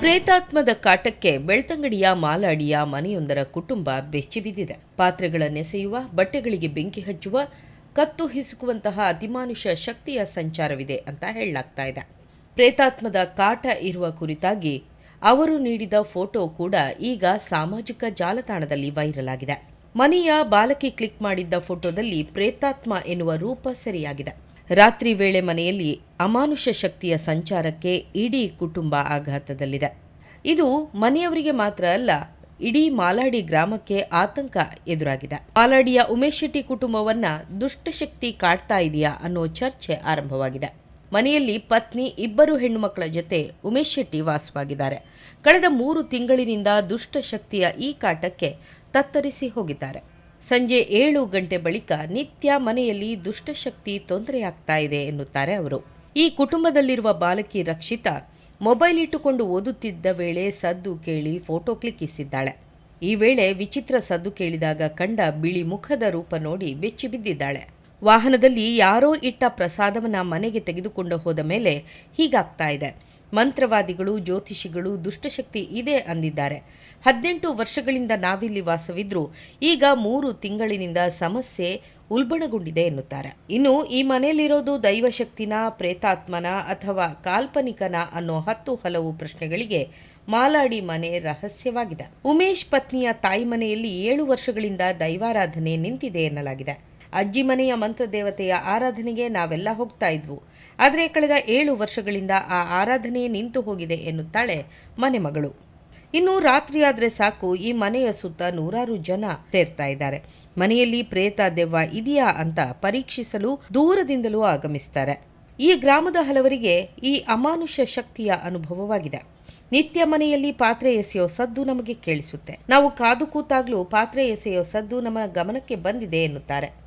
ಪ್ರೇತಾತ್ಮದ ಕಾಟಕ್ಕೆ ಬೆಳ್ತಂಗಡಿಯ ಮಾಲಾಡಿಯ ಮನೆಯೊಂದರ ಕುಟುಂಬ ಬೆಚ್ಚಿಬಿದ್ದಿದೆ ಪಾತ್ರೆಗಳನ್ನೆಸೆಯುವ, ಬಟ್ಟೆಗಳಿಗೆ ಬೆಂಕಿ ಹಚ್ಚುವ, ಕತ್ತು ಹಿಸುಕುವಂತಹ ಅತಿಮಾನುಷ ಶಕ್ತಿಯ ಸಂಚಾರವಿದೆ ಅಂತ ಹೇಳಲಾಗ್ತಾ ಇದೆ. ಪ್ರೇತಾತ್ಮದ ಕಾಟ ಇರುವ ಕುರಿತಾಗಿ ಅವರು ನೀಡಿದ ಫೋಟೋ ಕೂಡ ಈಗ ಸಾಮಾಜಿಕ ಜಾಲತಾಣದಲ್ಲಿ ವೈರಲ್ ಆಗಿದೆ. ಮನೆಯ ಬಾಲಕಿ ಕ್ಲಿಕ್ ಮಾಡಿದ್ದ ಫೋಟೋದಲ್ಲಿ ಪ್ರೇತಾತ್ಮ ಎನ್ನುವ ರೂಪ ಸೆರೆಯಾಗಿದೆ. ರಾತ್ರಿ ವೇಳೆ ಮನೆಯಲ್ಲಿ ಅಮಾನುಷ ಶಕ್ತಿಯ ಸಂಚಾರಕ್ಕೆ ಇಡೀ ಕುಟುಂಬ ಆಘಾತದಲ್ಲಿದೆ. ಇದು ಮನೆಯವರಿಗೆ ಮಾತ್ರ ಅಲ್ಲ, ಇಡೀ ಮಾಲಾಡಿ ಗ್ರಾಮಕ್ಕೆ ಆತಂಕ ಎದುರಾಗಿದೆ. ಮಾಲಾಡಿಯ ಉಮೇಶ್ ಶೆಟ್ಟಿ ಕುಟುಂಬವನ್ನ ದುಷ್ಟಶಕ್ತಿ ಕಾಡ್ತಾ ಇದೆಯಾ ಅನ್ನೋ ಚರ್ಚೆ ಆರಂಭವಾಗಿದೆ. ಮನೆಯಲ್ಲಿ ಪತ್ನಿ, ಇಬ್ಬರು ಹೆಣ್ಣು ಮಕ್ಕಳ ಜೊತೆ ಉಮೇಶ್ ಶೆಟ್ಟಿ ವಾಸವಾಗಿದ್ದಾರೆ. ಕಳೆದ ಮೂರು ತಿಂಗಳಿನಿಂದ ದುಷ್ಟಶಕ್ತಿಯ ಈ ಕಾಟಕ್ಕೆ ತತ್ತರಿಸಿ ಹೋಗಿದ್ದಾರೆ. ಸಂಜೆ ಏಳು ಗಂಟೆ ಬಳಿಕ ನಿತ್ಯ ಮನೆಯಲ್ಲಿ ದುಷ್ಟಶಕ್ತಿ ತೊಂದರೆಯಾಗ್ತಾ ಇದೆ ಎನ್ನುತ್ತಾರೆ ಅವರು. ಈ ಕುಟುಂಬದಲ್ಲಿರುವ ಬಾಲಕಿ ರಕ್ಷಿತಾ ಮೊಬೈಲ್ ಇಟ್ಟುಕೊಂಡು ಓದುತ್ತಿದ್ದ ವೇಳೆ ಸದ್ದು ಕೇಳಿ ಫೋಟೋ ಕ್ಲಿಕ್ಕಿಸಿದ್ದಾಳೆ. ಈ ವೇಳೆ ವಿಚಿತ್ರ ಸದ್ದು ಕೇಳಿದಾಗ ಕಂಡ ಬಿಳಿ ಮುಖದ ರೂಪ ನೋಡಿ ಬೆಚ್ಚಿ ಬಿದ್ದಿದ್ದಾಳೆ ವಾಹನದಲ್ಲಿ ಯಾರೋ ಇಟ್ಟ ಪ್ರಸಾದವನ್ನು ಮನೆಗೆ ತೆಗೆದುಕೊಂಡು ಹೋದ ಮೇಲೆ ಹೀಗಾಗ್ತಾ ಇದೆ. ಮಂತ್ರವಾದಿಗಳು, ಜ್ಯೋತಿಷಿಗಳು, ದುಷ್ಟಶಕ್ತಿ ಇದೆ ಅಂದಿದ್ದಾರೆ. ಹದಿನೆಂಟು ವರ್ಷಗಳಿಂದ ನಾವಿಲ್ಲಿ ವಾಸವಿದ್ರೂ ಈಗ ಮೂರು ತಿಂಗಳಿನಿಂದ ಸಮಸ್ಯೆ ಉಲ್ಬಣಗೊಂಡಿದೆ ಎನ್ನುತ್ತಾರೆ. ಇನ್ನು ಈ ಮನೆಯಲ್ಲಿರೋದು ದೈವಶಕ್ತಿನ, ಪ್ರೇತಾತ್ಮನ ಅಥವಾ ಕಾಲ್ಪನಿಕನ ಅನ್ನೋ ಹತ್ತು ಹಲವು ಪ್ರಶ್ನೆಗಳಿಗೆ ಮಾಲಾಡಿ ಮನೆ ರಹಸ್ಯವಾಗಿದೆ. ಉಮೇಶ್ ಪತ್ನಿಯ ತಾಯಿ ಮನೆಯಲ್ಲಿ ಏಳು ವರ್ಷಗಳಿಂದ ದೈವಾರಾಧನೆ ನಿಂತಿದೆ ಎನ್ನಲಾಗಿದೆ. ಅಜ್ಜಿ ಮನೆಯ ಮಂತ್ರದೇವತೆಯ ಆರಾಧನೆಗೆ ನಾವೆಲ್ಲ ಹೋಗ್ತಾ ಇದ್ವು. ಆದರೆ ಕಳೆದ ಏಳು ವರ್ಷಗಳಿಂದ ಆ ಆರಾಧನೆ ನಿಂತು ಹೋಗಿದೆ ಎನ್ನುತ್ತಾಳೆ ಮನೆ ಮಗಳು. ಇನ್ನು ರಾತ್ರಿಯಾದ್ರೆ ಸಾಕು ಈ ಮನೆಯ ಸುತ್ತ ನೂರಾರು ಜನ ಸೇರ್ತಾ ಇದ್ದಾರೆ. ಮನೆಯಲ್ಲಿ ಪ್ರೇತ ದೆವ್ವ ಇದೆಯಾ ಅಂತ ಪರೀಕ್ಷಿಸಲು ದೂರದಿಂದಲೂ ಆಗಮಿಸ್ತಾರೆ. ಈ ಗ್ರಾಮದ ಹಲವರಿಗೆ ಈ ಅಮಾನುಷ್ಯ ಶಕ್ತಿಯ ಅನುಭವವಾಗಿದೆ. ನಿತ್ಯ ಮನೆಯಲ್ಲಿ ಪಾತ್ರೆ ಎಸೆಯೋ ಸದ್ದು ನಮಗೆ ಕೇಳಿಸುತ್ತೆ. ನಾವು ಕಾದು ಕೂತಾಗ್ಲೂ ಪಾತ್ರೆ ಎಸೆಯೋ ಸದ್ದು ನಮ್ಮ ಗಮನಕ್ಕೆ ಬಂದಿದೆ ಎನ್ನುತ್ತಾರೆ.